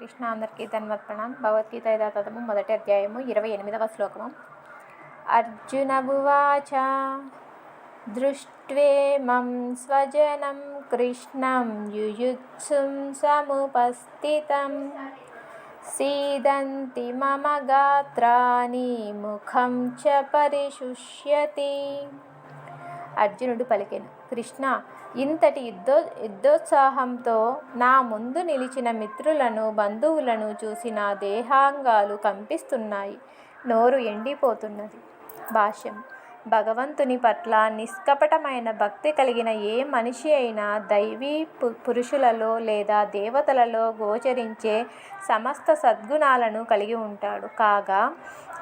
కృష్ణ అందరికీ ధన్వత్ప్రణాం భగవద్గీత యథాతథము మొదటి అధ్యాయము ఇరవై ఎనిమిదవ శ్లోకము. అర్జునబువాచ దృష్ట్వేమం స్వజనం కృష్ణం యుయుత్సుం సముపస్థితం. సీదంతి మమ గాత్రాని ముఖం చ పరిశుష్యతి. అర్జునుడు పలికెను. కృష్ణ ఇంతటి యుద్ధో యుద్ధోత్సాహంతో నా ముందు నిలిచిన మిత్రులను బంధువులను చూసి నా దేహాంగాలు కంపిస్తున్నాయి. నోరు ఎండిపోతున్నది. భాష్యం. భగవంతుని పట్ల నిష్కపటమైన భక్తి కలిగిన ఏ మనిషి అయినా దైవీ పురుషులలో లేదా దేవతలలో గోచరించే సమస్త సద్గుణాలను కలిగి ఉంటాడు. కాగా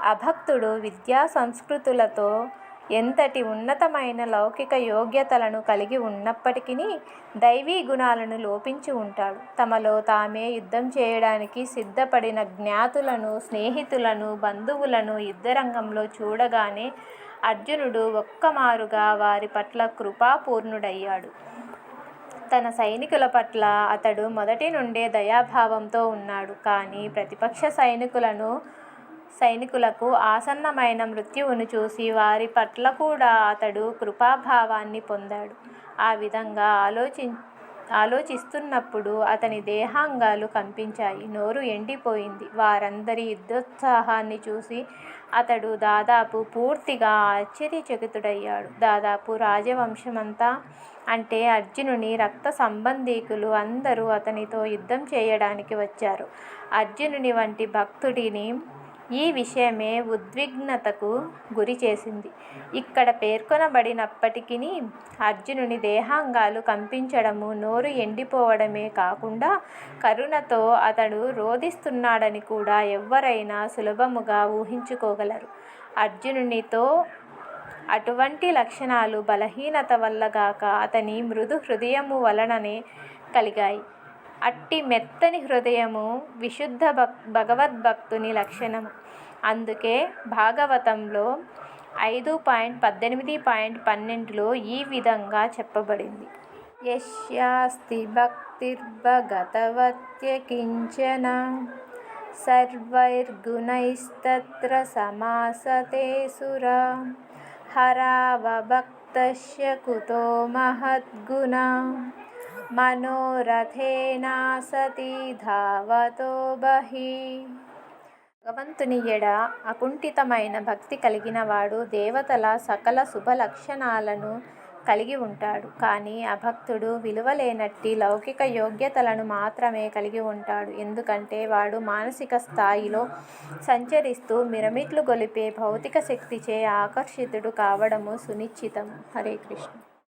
అభక్తుడు విద్యా సంస్కృతులతో ఎంతటి ఉన్నతమైన లౌకిక యోగ్యతలను కలిగి ఉన్నప్పటికీ దైవీ గుణాలను లోపించి ఉంటాడు. తమలో తామే యుద్ధం చేయడానికి సిద్ధపడిన జ్ఞాతులను స్నేహితులను బంధువులను యుద్ధరంగంలో చూడగానే అర్జునుడు ఒక్కమారుగా వారి పట్ల కృపాపూర్ణుడయ్యాడు. తన సైనికుల పట్ల అతడు మొదటి నుండే దయాభావంతో ఉన్నాడు. కానీ ప్రతిపక్ష సైనికులను సైనికులకు ఆసన్నమైన మృత్యువును చూసి వారి పట్ల కూడా అతడు కృపాభావాన్ని పొందాడు. ఆ విధంగా ఆలోచి ఆలోచిస్తున్నప్పుడు అతని దేహాంగాలు కంపించాయి. నోరు ఎండిపోయింది. వారందరి యుద్ధోత్సాహాన్ని చూసి అతడు దాదాపు పూర్తిగా ఆశ్చర్యచకితుడయ్యాడు. దాదాపు రాజవంశమంతా అంటే అర్జునుని రక్త సంబంధీకులు అందరూ అతనితో యుద్ధం చేయడానికి వచ్చారు. అర్జునుని వంటి భక్తుడిని ఈ విషయమే ఉద్విగ్నతకు గురి చేసింది. ఇక్కడ పేర్కొనబడినప్పటికీ అర్జునుని దేహాంగాలు కంపించడము నోరు ఎండిపోవడమే కాకుండా కరుణతో అతడు రోధిస్తున్నాడని కూడా ఎవ్వరైనా సులభముగా ఊహించుకోగలరు. అర్జునునితో అటువంటి లక్షణాలు బలహీనత వల్ల గాక అతని మృదు హృదయము వలననే కలిగాయి. అట్టి మెత్తని హృదయము విశుద్ధ భక్ భగవద్భక్తుని లక్షణము అందుకే భాగవతంలో ఐదు పాయింట్ పద్దెనిమిది పాయింట్ పన్నెండులో ఈ విధంగా చెప్పబడింది. యస్యాస్తి భక్తిర్భగతవత్యకించన సర్వైర్గుణైస్తత్ర సమాసతే సుర హరావభక్తస్య కుతో మహద్గుణ మనోరథేనా సతీ ధావతో బహి భగవంతుని ఎడ అకుంఠితమైన భక్తి కలిగిన వాడు దేవతల సకల శుభ లక్షణాలను కలిగి ఉంటాడు. కానీ అభక్తుడు విలువలేనట్టి లౌకిక యోగ్యతలను మాత్రమే కలిగి ఉంటాడు. ఎందుకంటే వాడు మానసిక స్థాయిలో సంచరిస్తూ మిరమిట్లు గొలిపే భౌతిక శక్తిచే ఆకర్షితుడు కావడము సునిశ్చితం. హరే కృష్ణ.